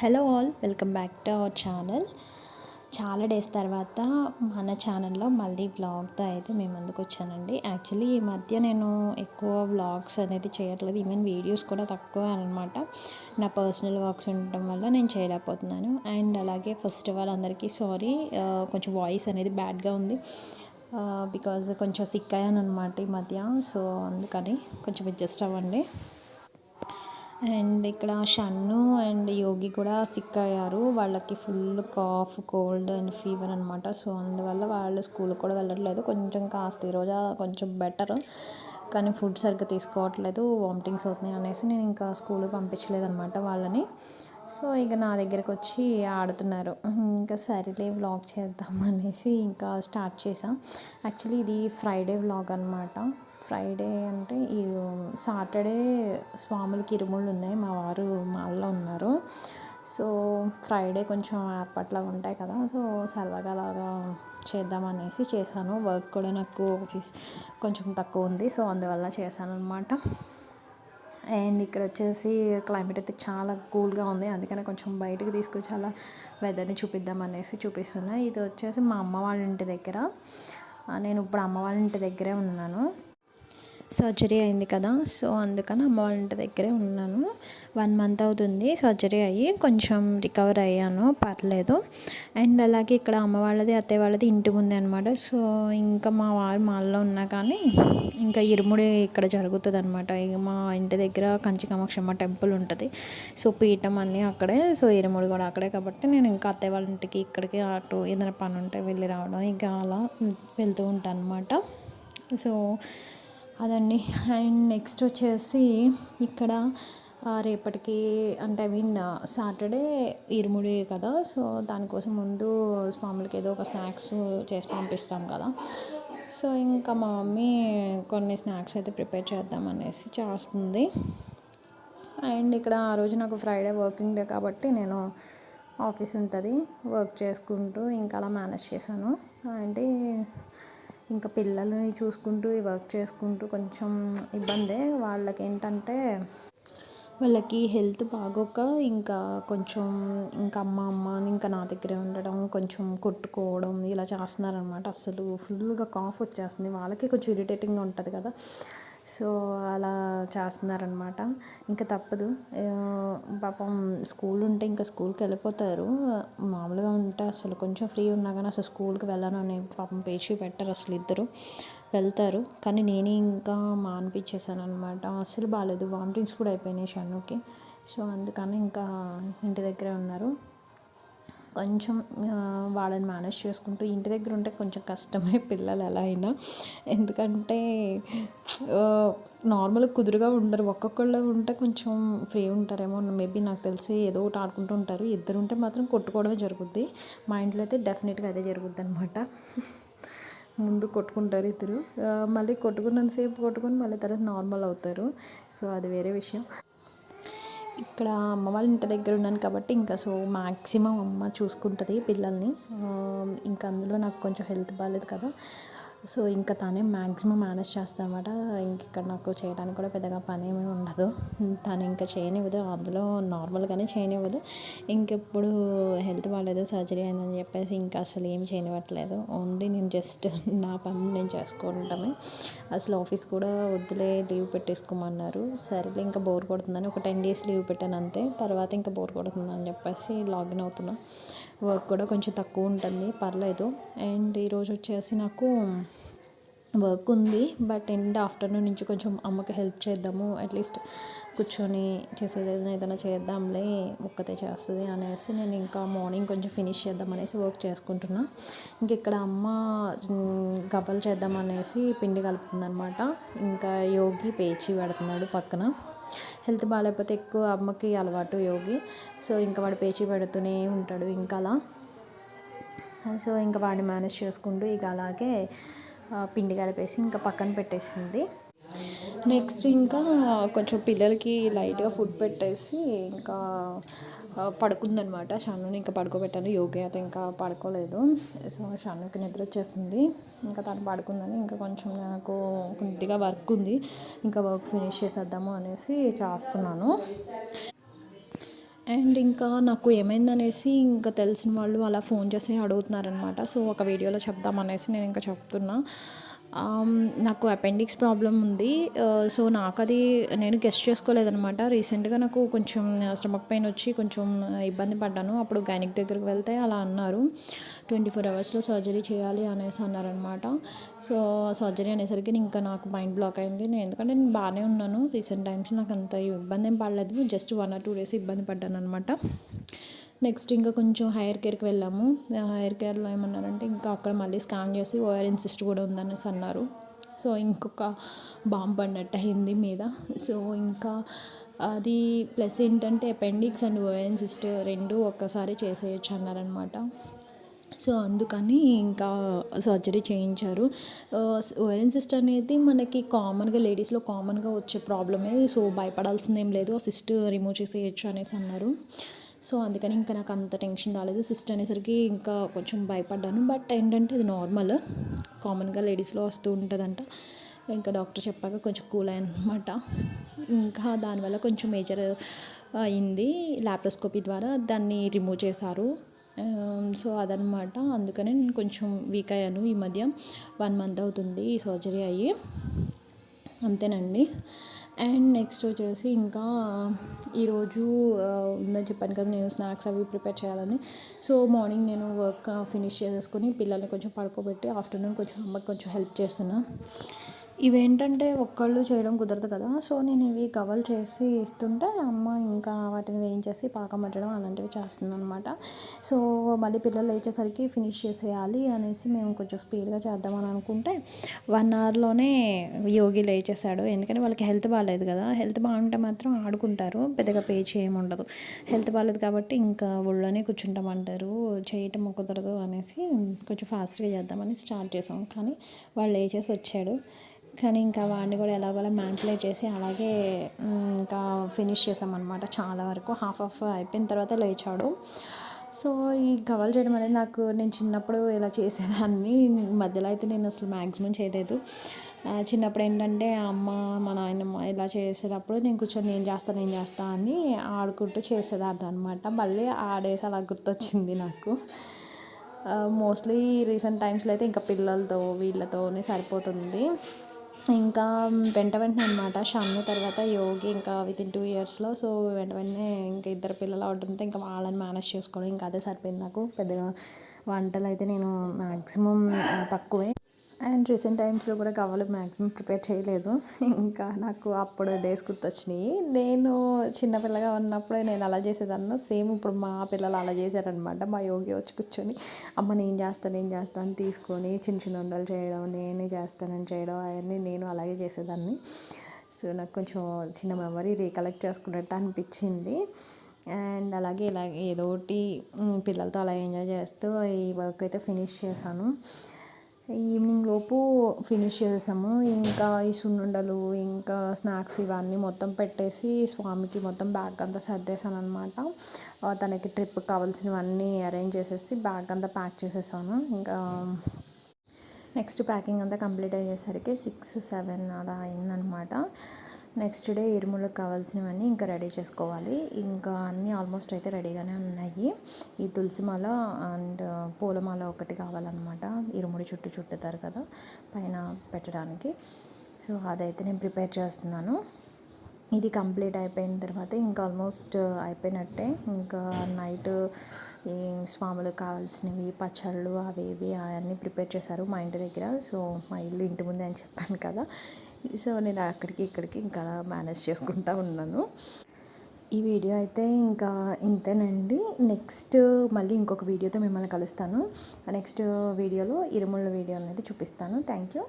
Hello all welcome back to our channel. చాలా days తర్వాత మన ఛానల్లో మళ్ళీ వ్లాగ్తో అయితే మేము ముందుకు వచ్చానండి. యాక్చువల్లీ ఈ మధ్య నేను ఎక్కువ వ్లాగ్స్ అనేది చేయట్లేదు. ఈవెన్ వీడియోస్ కూడా తక్కువ అనమాట. నా పర్సనల్ వర్క్స్ ఉండటం వల్ల నేను చేయలేకపోతున్నాను. అండ్ అలాగే ఫస్ట్ ఆఫ్ ఆల్ అందరికీ సారీ కొంచెం వాయిస్ అనేది బ్యాడ్గా ఉంది. బికాజ్ కొంచెం సిక్ అయ్యాను అనమాట ఈ మధ్య. సో అందుకని కొంచెం అడ్జస్ట్ అవ్వండి. అండ్ ఇక్కడ షన్ను అండ్ యోగి కూడా సిక్ అయ్యారు. వాళ్ళకి full cough cold and fever అనమాట సో అందువల్ల వాళ్ళు స్కూల్కి కూడా వెళ్ళట్లేదు. కొంచెం కాస్త ఈరోజు కొంచెం బెటర్ కానీ ఫుడ్ సరిగ్గా తీసుకోవట్లేదు. వామిటింగ్స్ అవుతున్నాయి అనేసి నేను ఇంకా స్కూల్కి పంపించలేదు అనమాట వాళ్ళని. సో ఇక నా దగ్గరకు వచ్చి ఆడుతున్నారు ఇంకా సరేలే వ్లాగ్ చేద్దాం అనేసి ఇంకా స్టార్ట్ చేసాం యాక్చువల్లీ ఇది ఫ్రైడే వ్లాగ్ అనమాట ఫ్రైడే అంటే ఈ సాటర్డే స్వాములకి ఇరుముళ్ళు ఉన్నాయి. మా వారు మాల్లో ఉన్నారు. సో ఫ్రైడే కొంచెం ఏర్పాట్లు ఉంటాయి కదా. సో సరదాగా అలాగా చేద్దామనేసి చేశాను. వర్క్ కూడా నాకు ఆఫీస్ కొంచెం తక్కువ ఉంది. సో అందువల్ల చేశాను అనమాట అండ్ ఇక్కడ వచ్చేసి క్లైమేట్ అయితే చాలా కూల్గా ఉంది. అందుకని కొంచెం బయటకు తీసుకొచ్చి అలా వెదర్ని చూపిద్దాం అనేసి చూపిస్తున్నా. ఇది వచ్చేసి మా అమ్మ వాళ్ళ ఇంటి దగ్గర. నేను ఇప్పుడు అమ్మ వాళ్ళ ఇంటి దగ్గరే ఉన్నాను. సర్జరీ అయింది కదా సో అందుకని అమ్మ వాళ్ళ ఇంటి దగ్గరే ఉన్నాను. వన్ మంత్ అవుతుంది సర్జరీ అయ్యి కొంచెం రికవర్ అయ్యాను పర్లేదు. అండ్ అలాగే ఇక్కడ అమ్మ వాళ్ళది అత్తయ్య వాళ్ళది ఇంటి ముందే అనమాట సో ఇంకా మా వారు మాల్లో ఉన్నా కానీ ఇంకా ఇరుముడి ఇక్కడ జరుగుతుంది అనమాట ఇక మా ఇంటి దగ్గర కంచికామాక్షమ్మ టెంపుల్ ఉంటుంది. సో పీఠం అన్నీ అక్కడే సో ఇరుముడి కూడా అక్కడే కాబట్టి నేను ఇంకా అత్తయ్య వాళ్ళ ఇంటికి ఇక్కడికి అటు ఏదైనా పని ఉంటే వెళ్ళి రావడం ఇంకా అలా వెళ్తూ ఉంటాను అనమాట సో అదండి. అండ్ నెక్స్ట్ వచ్చేసి ఇక్కడ రేపటికి అంటే ఐ మీన్ సాటర్డే ఇరుముడి కదా. సో దానికోసం ముందు స్వాములకి ఏదో ఒక స్నాక్స్ చేసి పంపిస్తాం కదా. సో ఇంకా మా మమ్మీ కొన్ని స్నాక్స్ అయితే ప్రిపేర్ చేద్దాం అనేసి చేస్తుంది. అండ్ ఇక్కడ ఆ రోజు నాకు ఫ్రైడే వర్కింగ్ డే కాబట్టి నేను ఆఫీస్ ఉంటుంది. వర్క్ చేసుకుంటూ ఇంకా అలా మేనేజ్ చేశాను. అంటే ఇంకా పిల్లల్ని చూసుకుంటూ ఈ వర్క్ చేసుకుంటూ కొంచెం ఇబ్బందే. వాళ్ళకి ఏంటంటే వాళ్ళకి హెల్త్ బాగోక ఇంకా కొంచెం ఇంకా అమ్మ అమ్మ అని ఇంకా నా దగ్గరే ఉండడం కొంచెం కొట్టుకోవడం ఇలా చేస్తున్నారనమాట అసలు ఫుల్గా కాఫ్ వచ్చేస్తుంది. వాళ్ళకి కొంచెం ఇరిటేటింగ్గా ఉంటుంది కదా. సో అలా చేస్తున్నారనమాట ఇంకా తప్పదు. పాపం స్కూల్ ఉంటే ఇంకా స్కూల్కి వెళ్ళిపోతారు. మామూలుగా ఉంటే అసలు కొంచెం ఫ్రీ ఉన్నా కానీ అసలు స్కూల్కి వెళ్ళను అని పాపం పేచి పెట్టారు అసలు ఇద్దరు. వెళ్తారు. కానీ నేనే ఇంకా మానిపించేసాను అనమాట అసలు బాగాలేదు వామిటింగ్స్ కూడా అయిపోయినాయి షన్నుకి. సో అందుకని ఇంకా ఇంటి దగ్గరే ఉన్నారు. కొంచెం వాళ్ళని మేనేజ్ చేసుకుంటూ ఇంటి దగ్గర ఉంటే కొంచెం కష్టమే పిల్లలు ఎలా అయినా. ఎందుకంటే నార్మల్గా కుదురుగా ఉండరు. ఒక్కొక్కళ్ళు ఉంటే కొంచెం ఫ్రీ ఉంటారేమో. మేబీ నాకు తెలిసి ఏదో ఒకటి ఆడుకుంటూ ఉంటారు. ఇద్దరు ఉంటే మాత్రం కొట్టుకోవడమే జరుగుద్ది. మా ఇంట్లో అయితే డెఫినెట్గా అదే జరుగుద్ది అనమాట ముందు కొట్టుకుంటారు ఇద్దరు. మళ్ళీ కొట్టుకున్నంతసేపు కొట్టుకొని మళ్ళీ తర్వాత నార్మల్ అవుతారు. సో అది వేరే విషయం. ఇక్కడ అమ్మ వాళ్ళ ఇంటి దగ్గర ఉన్నాను కాబట్టి ఇంకా సో మ్యాక్సిమం అమ్మ చూసుకుంటుంది పిల్లల్ని. ఇంకా అందులో నాకు కొంచెం హెల్త్ బాగాలేదు కదా. సో ఇంకా తనే మ్యాక్సిమం మేనేజ్ చేస్తామాట ఇంక ఇక్కడ నాకు చేయడానికి కూడా పెద్దగా పని ఏమీ ఉండదు. తను ఇంకా చేయనివ్వదు. అందులో నార్మల్గానే చేయనివ్వదు. ఇంకెప్పుడు హెల్త్ బాగాలేదు సర్జరీ అయిందని చెప్పేసి ఇంకా అసలు ఏం చేయనివ్వట్లేదు. ఓన్లీ నేను జస్ట్ నా పని నేను చేసుకుంటామే అసలు ఆఫీస్ కూడా వద్దులే లీవ్ పెట్టేసుకోమన్నారు. సరేలే ఇంకా బోర్ కొడుతుందని ఒక టెన్ డేస్ లీవ్ పెట్టాను అంతే. తర్వాత ఇంకా బోర్ కొడుతుందని చెప్పేసి లాగిన్ అవుతున్నాను వర్క్ కూడా కొంచెం తక్కువ ఉంటుంది పర్లేదు. అండ్ ఈరోజు వచ్చేసి నాకు వర్క్ ఉంది బట్ ఎండ్ ఆఫ్టర్నూన్ నుంచి కొంచెం అమ్మకి హెల్ప్ చేద్దాము అట్లీస్ట్ కూర్చొని చేసేది ఏదైనా ఏదైనా చేద్దాంలే ఒక్కతే చేస్తుంది అనేసి నేను ఇంకా మార్నింగ్ కొంచెం ఫినిష్ చేద్దాం అనేసి వర్క్ చేసుకుంటున్నా. ఇంక ఇక్కడ అమ్మ గవ్వలు చేద్దాం అనేసి పిండి కలుపుతుంది అనమాట ఇంకా యోగి పేచి పెడుతున్నాడు పక్కన. హెల్త్ బాగాలేకపోతే ఎక్కువ అమ్మకి అలవాటు యోగి. సో ఇంకా వాడు పేచి పెడుతూనే ఉంటాడు ఇంకా అలా సో ఇంకా వాడిని మేనేజ్ చేసుకుంటూ ఇక అలాగే పిండి కలిపేసి ఇంకా పక్కన పెట్టేసింది. నెక్స్ట్ ఇంకా కొంచెం పిల్లలకి లైట్గా ఫుడ్ పెట్టేసి ఇంకా పడుకుందనమాట షన్నుని ఇంకా పడుకోబెట్టాను. యోగి అయితే ఇంకా పడుకోలేదు. సో షన్నుకి నిద్ర వచ్చేసింది. ఇంకా తను పడుకుందని ఇంకా కొంచెం నాకు కొద్దిగా వర్క్ ఉంది. ఇంకా వర్క్ ఫినిష్ చేసేద్దాము అనేసి చేస్తున్నాను. అండ్ ఇంకా నాకు ఏమైందనేసి ఇంకా తెలిసిన వాళ్ళు అలా ఫోన్ చేసి అడుగుతున్నారనమాట సో ఒక వీడియోలో చెప్దామనేసి నేను ఇంకా చెప్తున్నా. నాకు అపెండిక్స్ ప్రాబ్లం ఉంది. సో నాకు అది నేను గెస్ట్ చేసుకోలేదనమాట రీసెంట్గా నాకు కొంచెం స్టమక్ పెయిన్ వచ్చి కొంచెం ఇబ్బంది పడ్డాను. అప్పుడు గైనిక్ దగ్గరికి వెళ్తే అలా అన్నారు. ట్వంటీ ఫోర్ అవర్స్లో సర్జరీ చేయాలి అనేసి అన్నారనమాట సో సర్జరీ అనేసరికి ఇంకా నాకు మైండ్ బ్లాక్ అయింది. నేను ఎందుకంటే నేను బాగానే ఉన్నాను. రీసెంట్ టైమ్స్ నాకు అంత ఇబ్బంది ఏం పడలేదు. Just one or two days ఇబ్బంది పడ్డాను అనమాట నెక్స్ట్ ఇంకా కొంచెం హైయర్ కేర్కి వెళ్ళాము. హైయర్ కేర్లో ఏమన్నారంటే ఇంకా అక్కడ మళ్ళీ స్కాన్ చేసి ఓఆర్ఎన్ సిస్ట్ కూడా ఉందనేసి అన్నారు. సో ఇంకొక బాంబు పడినట్టు అయింది మీద. సో ఇంకా అది ప్లస్ ఏంటంటే అపెండిక్స్ అండ్ ఓఎన్ సిస్ట్ రెండు ఒక్కసారి చేసేయచ్చు అన్నారనమాట సో అందుకని ఇంకా సర్జరీ చేయించారు. ఓవెన్ సిస్ట్ అనేది మనకి కామన్గా లేడీస్లో కామన్గా వచ్చే ప్రాబ్లమే. సో భయపడాల్సింది ఏం లేదు. ఆ సిస్ట్ రిమూవ్ చేసేయచ్చు అనేసి అన్నారు. సో అందుకని ఇంకా నాకు అంత టెన్షన్ రాలేదు. సిస్ట్ అనేసరికి ఇంకా కొంచెం భయపడ్డాను. బట్ ఏంటంటే ఇది నార్మల్. కామన్గా లేడీస్లో వస్తూ ఉంటుందంట. ఇంకా డాక్టర్ చెప్పాక కొంచెం కూల్ అనమాట ఇంకా దానివల్ల కొంచెం మేజర్ అయింది ల్యాప్రోస్కోపీ ద్వారా. దాన్ని రిమూవ్ చేశారు. సో అదనమాట అందుకనే నేను కొంచెం వీక్ అయ్యాను ఈ మధ్య. వన్ మంత్ అవుతుంది ఈ సర్జరీ అయ్యి. అంతేనండి. అండ్ నెక్స్ట్ వచ్చేసి ఇంకా ఈరోజు ఉందని చెప్పాను కదా నేను స్నాక్స్ అవి ప్రిపేర్ చేయాలని. సో మార్నింగ్ నేను వర్క్ ఫినిష్ చేసేసుకొని పిల్లల్ని కొంచెం పడుకోబెట్టి ఆఫ్టర్నూన్ కొంచెం అమ్మకి కొంచెం హెల్ప్ చేస్తున్నాను ఇవేంటంటే ఒక్కళ్ళు చేయడం కుదరదు కదా. సో నేను ఇవి కవర్ చేసి ఇస్తుంటే అమ్మ ఇంకా వాటిని వేయించేసి పాకం పట్టడం అలాంటివి చేస్తుంది అనమాట సో మళ్ళీ పిల్లలు లేచేసరికి ఫినిష్ చేసేయాలి అనేసి మేము కొంచెం స్పీడ్గా చేద్దామని అనుకుంటే వన్ అవర్లోనే యోగి లేచేసాడు ఎందుకంటే వాళ్ళకి హెల్త్ బాగాలేదు కదా. హెల్త్ బాగుంటే మాత్రం ఆడుకుంటారు. పెద్దగా పే చేయముండదు హెల్త్ బాగాలేదు కాబట్టి ఇంకా ఒళ్ళోనే కూర్చుంటామంటారు చేయటం కుదరదు అనేసి కొంచెం ఫాస్ట్గా చేద్దామని స్టార్ట్ చేసాం. కానీ వాళ్ళు లేచేసి వచ్చాడు కానీ ఇంకా వాడిని కూడా ఎలాగోలా మ్యాన్పులేట్ చేసి అలాగే ఇంకా ఫినిష్ చేసామన్నమాట చాలా వరకు. హాఫ్ ఆఫ్ అయిపోయిన తర్వాత లేచాడు. సో ఈ కవర్ చేయడం అనేది నాకు నేను చిన్నప్పుడు ఇలా చేసేదాన్ని. మధ్యలో అయితే నేను అసలు మ్యాక్సిమం చేయలేదు. చిన్నప్పుడు ఏంటంటే అమ్మ మా నాయనమ్మ ఇలా చేసేటప్పుడు నేను కూర్చొని నేను చేస్తా నేను చేస్తా అని ఆడుకుంటూ చేసేదాన్ని అనమాట మళ్ళీ ఆడేసి అలా గుర్తొచ్చింది నాకు. మోస్ట్లీ రీసెంట్ టైమ్స్లో అయితే ఇంకా పిల్లలతో వీళ్ళతోనే సరిపోతుంది. ఇంకా వెంట వెంటనే అనమాట షన్ను తర్వాత యోగి ఇంకా విత్ ఇన్ టూ ఇయర్స్లో సో వెంట వెంటనే ఇంకా ఇద్దరు పిల్లలు అవడంతో ఇంకా వాళ్ళని మేనేజ్ చేసుకోవడం ఇంకా అదే సరిపోయింది నాకు. పెద్దగా వంటలు అయితే నేను మ్యాక్సిమం తక్కువే. అండ్ రీసెంట్ టైమ్స్లో కూడా కవ్వలు మ్యాక్సిమం ప్రిపేర్ చేయలేదు. ఇంకా నాకు అప్పుడు డేస్ గుర్తొచ్చినాయి. నేను చిన్నపిల్లగా ఉన్నప్పుడు నేను అలా చేసేదాన్ని. సేమ్ ఇప్పుడు మా పిల్లలు అలా చేశారనమాట మా యోగి వచ్చి కూర్చొని అమ్మ నేను చేస్తాను నేను చేస్తాను తీసుకొని చిన్న చిన్న ఉండలు చేయడం నేనే చేస్తానని చేయడం అవన్నీ నేను అలాగే చేసేదాన్ని. సో నాకు కొంచెం చిన్న మెమరీ రీకలెక్ట్ చేసుకున్నట్టు అనిపించింది. అండ్ అలాగే ఇలాగే ఏదో ఒకటి పిల్లలతో అలా ఎంజాయ్ చేస్తూ ఈ వర్క్ అయితే ఫినిష్ చేశాను. ఈవినింగ్ లోపు ఫినిష్ చేసాము ఇంకా ఈ సున్నుండలు ఇంకా స్నాక్స్ ఇవన్నీ మొత్తం పెట్టేసి స్వామికి మొత్తం బ్యాగ్ అంతా సర్దేశాను అనమాట తనకి ట్రిప్ కావాల్సినవన్నీ అరేంజ్ చేసేసి బ్యాగ్ అంతా ప్యాక్ చేసేసాను. ఇంకా నెక్స్ట్ ప్యాకింగ్ అంతా కంప్లీట్ అయ్యేసరికి సిక్స్ సెవెన్ అలా అయిందనమాట నెక్స్ట్ డే ఇరుములకు కావాల్సినవన్నీ ఇంకా రెడీ చేసుకోవాలి. ఇంకా అన్నీ ఆల్మోస్ట్ అయితే రెడీగానే ఉన్నాయి. ఈ తులసిమాల అండ్ పూలమాల ఒకటి కావాలన్నమాట. ఇరుముడి చుట్టూ చుట్టుతారు కదా పైన పెట్టడానికి. సో అదైతే నేను ప్రిపేర్ చేస్తున్నాను. ఇది కంప్లీట్ అయిపోయిన తర్వాత ఇంకా ఆల్మోస్ట్ అయిపోయినట్టే. ఇంకా నైట్ ఈ స్వాములకు కావాల్సినవి పచ్చళ్ళు అవి ఇవి అవన్నీ ప్రిపేర్ చేశారు మా ఇంటి దగ్గర. సో మా ఇల్లు ఇంటి ముందే అని చెప్పాను కదా. సో నేను అక్కడికి ఇక్కడికి ఇంకా మేనేజ్ చేసుకుంటా ఉన్నాను. ఈ వీడియో అయితే ఇంకా ఇంతేనండి. నెక్స్ట్ మళ్ళీ ఇంకొక వీడియోతో మిమ్మల్ని కలుస్తాను. నెక్స్ట్ వీడియోలో ఇరుముళ్ళ వీడియో అనేది చూపిస్తాను. Thank you.